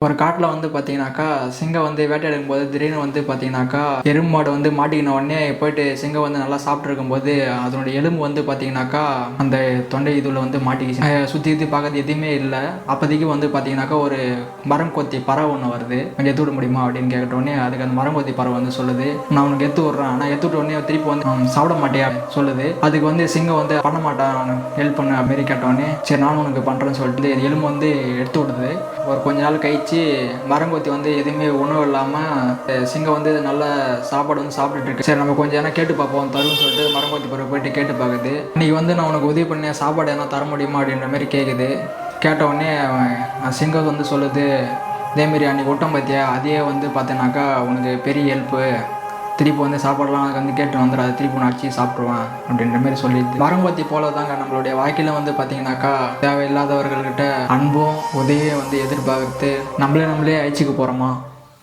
ஒரு காட்டில் வந்து பார்த்தீங்கன்னாக்கா சிங்கம் வந்து வேட்டையாடும் போது திடீர்னு வந்து பார்த்தீங்கன்னாக்கா எறும்பு மாடு வந்து மாட்டிக்கின உடனே போயிட்டு சிங்கம் வந்து நல்லா சாப்பிட்ருக்கும் போது அதனுடைய எலும்பு வந்து பார்த்தீங்கன்னாக்கா அந்த தொண்டை இதில் வந்து மாட்டிக்கிச்சு. சுற்றி சுற்றி பார்க்கறது எதுவுமே இல்லை. அப்போதைக்கு வந்து பார்த்தீங்கன்னாக்கா ஒரு மரம் கொத்தி பறவை ஒன்று வருது. கொஞ்சம் எத்து விட முடியுமா அப்படின்னு கேட்டோடனே அதுக்கு அந்த மரம் கொத்தி பறவை வந்து சொல்லுது. நான் உனக்கு எத்து விட்றேன். ஆனால் எத்து விட்ட உடனே திருப்பி வந்து சாப்பிட மாட்டியா? சொல்லுது. அதுக்கு வந்து சிங்கம் வந்து பண்ண மாட்டான். ஹெல்ப் பண்ண. மாரி கேட்டோடனே சரி நானும் உனக்கு பண்ணுறேன்னு சொல்லிட்டு எலும்பு வந்து எடுத்து விடுது. ஒரு கொஞ்ச நாள் கழிச்சு மரங்கொத்தி வந்து எதுவுமே உணவு இல்லாமல் சிங்கம் வந்து நல்ல சாப்பாடு வந்து சாப்பிட்டுட்டு இருக்கு. சரி நம்ம கொஞ்சம் நேரம் கேட்டு பார்ப்போம் தரும்னு சொல்லிட்டு மரங்கொத்தி பறவை போயிட்டு கேட்டு பார்க்குது இன்னைக்கு வந்து நான் உனக்கு உதவி பண்ணேன் சாப்பாடு எதனா தர முடியுமா அப்படின்ற மாதிரி கேட்குது கேட்ட உடனே அவன் சிங்கம் வந்து சொல்லுது இதேமாரி அன்றைக்கி ஒட்டம் பார்த்தியா அதே வந்து பார்த்தேனாக்கா உனக்கு பெரிய ஹெல்ப்பு திருப்பி வந்து சாப்பாடுலாம் எனக்கு வந்து கேட்டு வந்துடாது திருப்பி நான் அடிச்சு சாப்பிடுவேன் அப்படின்ற மாதிரி சொல்லிடுது மரங்கொத்தி போல தாங்க நம்மளுடைய வாழ்க்கையில் வந்து பார்த்தீங்கன்னாக்கா தேவையில்லாதவர்கள்கிட்ட அன்பும் உதவியும் வந்து எதிர்பார்த்து நம்மளே நம்மளே அழிச்சிக்க போகிறோமா